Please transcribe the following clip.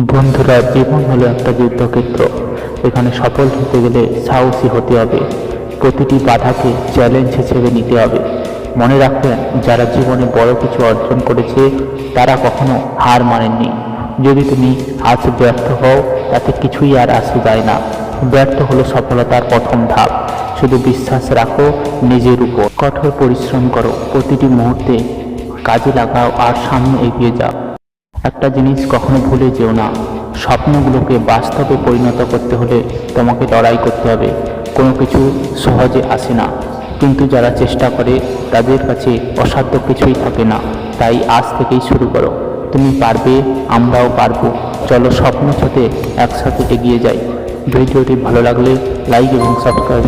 বন্ধুরা, জীবন হলো একটা যুদ্ধক্ষেত্র। এখানে সফল হতে গেলে সাহসী হতে হবে। প্রতিটি বাধাকে চ্যালেঞ্জ হিসেবে নিতে হবে। মনে রাখবেন, যারা জীবনে বড় কিছু অর্জন করেছে, তারা কখনো হার মানেননি। যদি তুমি আজ ব্যর্থ হও, তাতে কিছুই আর আসে যায় না। ব্যর্থ হলো সফলতার প্রথম ধাপ। শুধু বিশ্বাস রাখো, নিজের উপর। কঠোর পরিশ্রম করো। প্রতিটি মুহূর্তে কাজে লাগাও আর সামনে এগিয়ে যাও। একটা জিনিস কখনো ভুলে যেও না। স্বপ্নগুলোকে বাস্তবে পরিণত করতে হলে তোমাকে লড়াই করতে হবে। কোনো কিছু সহজে আসে না। কিন্তু যারা চেষ্টা করে, তাদের কাছে অসাধ্য কিছুই থাকে না। তাই আজ থেকেই শুরু করো। তুমি পারবে, আমরাও পারব। চলো স্বপ্ন সাথে একসাথে এগিয়ে যাই। ভিডিওটি ভালো লাগলে লাইক এবং সাবস্ক্রাইব